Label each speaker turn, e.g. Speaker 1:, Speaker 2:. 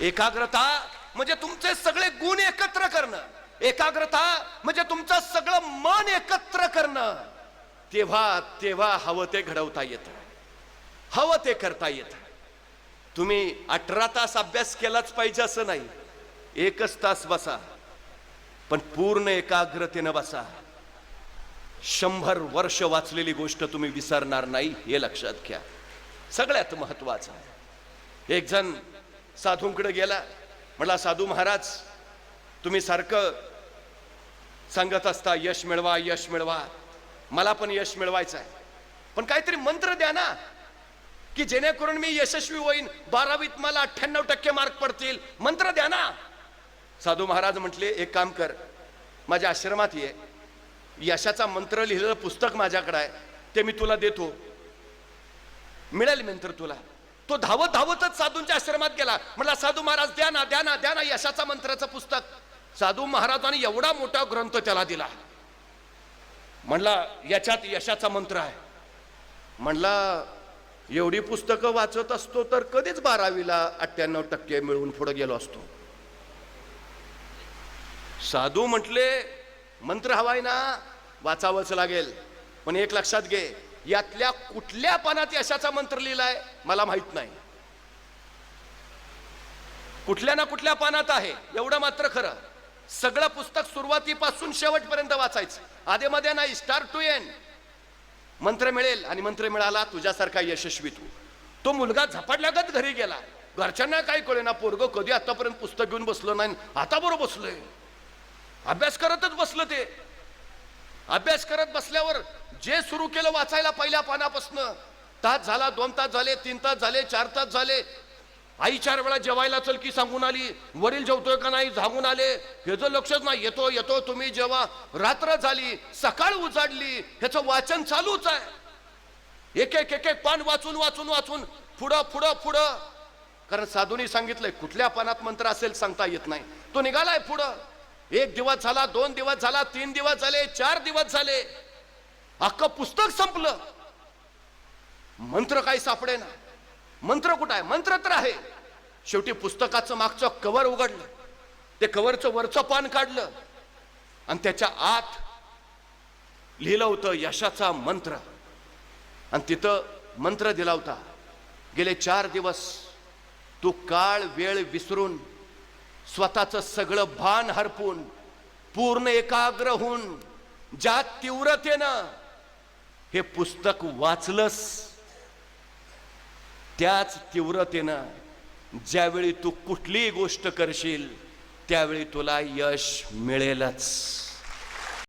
Speaker 1: एकाग्रता म्हणजे तुमचे सगळे गुण एकत्र करणं. एकाग्रता म्हणजे तुमचं सगळं मन एकत्र करणं. तेव्हा तेव्हा हवं ते घडवता येतं. हवं ते करता येतं. तुम्ही अठरा तास अभ्यास केलाच पाहिजे असं नाही. एकच तास बसा. पण पूर्ण एकाग्रतेनं बसा. शंभर वर्ष वाचलेली गोष्ट तुम्ही विसरणार नाही हे लक्षात घ्या. सगळ्यात महत्वाचं आहे एक जण साधूंकडे गेला. म्हटला साधू महाराज तुम्ही सारखं सांगत असता यश मिळवा यश मिळवा. मला पण यश मिळवायचं आहे पण काहीतरी मंत्र द्या ना की जेणेकरून मी यशस्वी होईन. बारावीत मला अठ्ठ्याण्णव टक्के मार्क पडतील. मंत्र द्या ना. साधू महाराज म्हटले एक काम कर. माझ्या आश्रमात ये. यशाचा मंत्र लिहिलेलं पुस्तक माझ्याकडे आहे. ते मी तुला देतो. मिळेल मंत्र तुला. तो धावत धावतच साधूंच्या आश्रमात गेला. म्हटला साधू महाराज द्या ना द्या ना द्या ना यशाचा मंत्राचं पुस्तक. साधू महाराजांनी एवढा मोठा ग्रंथ त्याला दिला. म्हणला याच्यात यशाचा मंत्र आहे. म्हणला एवढी पुस्तकं वाचत असतो तर कधीच बारावीला अठ्ठ्याण्णव टक्के मिळवून पुढे गेलो असतो. साधू म्हटले मंत्र हवाय ना वाचावंच लागेल. पण एक लक्षात घे यातल्या कुठल्या पानात यशाचा मंत्र लिहिलाय मला माहीत नाही. कुठल्या ना कुठल्या पानात आहे एवढं मात्र खरं. सगळं पुस्तक सुरुवातीपासून शेवटपर्यंत वाचायचं. आधेमध्ये नाही स्टार्ट टू एन. मंत्र मिळेल आणि मंत्र मिळाला तुझ्यासारखा यशस्वी तू. तो मुलगा झपाटल्यागत घरी गेला. घरच्यांना काय कळे ना पोरग कधी आतापर्यंत पुस्तक घेऊन बसलो नाही आता बरोबर बसलोय. अभ्यास करतच बसलं ते. अभ्यास करत बसल्यावर जे सुरू केलं वाचायला पहिल्या पानापासनं. तास झाला दोन तास झाले तीन तास झाले चार तास झाले. आई चार वेळा जेवायला चल की सांगून आली वरील जेवतोय का नाही सांगून आले. ह्याचं लक्षच नाही येतो येतो तुम्ही जेव्हा रात्र झाली सकाळ उजाडली ह्याचं वाचन चालूच आहे. एक एक एक एक पान वाचून वाचून वाचून पुढं पुढं पुढं. कारण साधूनी सांगितलंय कुठल्या पानात मंत्र असेल सांगता येत नाही. तो निघालाय पुढं. एक दिवस झाला दोन दिवस झाला तीन दिवस झाले चार दिवस झाले. अख्खं पुस्तक संपलं. मंत्र काही सापडे ना मंत्र कुठं आहे? मंत्र तर आहे. शेवटी पुस्तकाचं मागचं कवर उघडलं. ते कवरचं वरचं पान काढलं. आणि त्याच्या आत लिहिलं होतं यशाचा मंत्र. आणि तिथं मंत्र दिला होता. गेले चार दिवस तू काळ वेळ विसरून स्वतःचं सगळं भान हरपून पूर्ण एकाग्र होऊन ज्या तीव्रतेनं हे पुस्तक वाचलंस त्याच तीव्रतेनं ज्यावेळी तू कुठलीही गोष्ट करशील त्यावेळी तुला यश मिळेलच.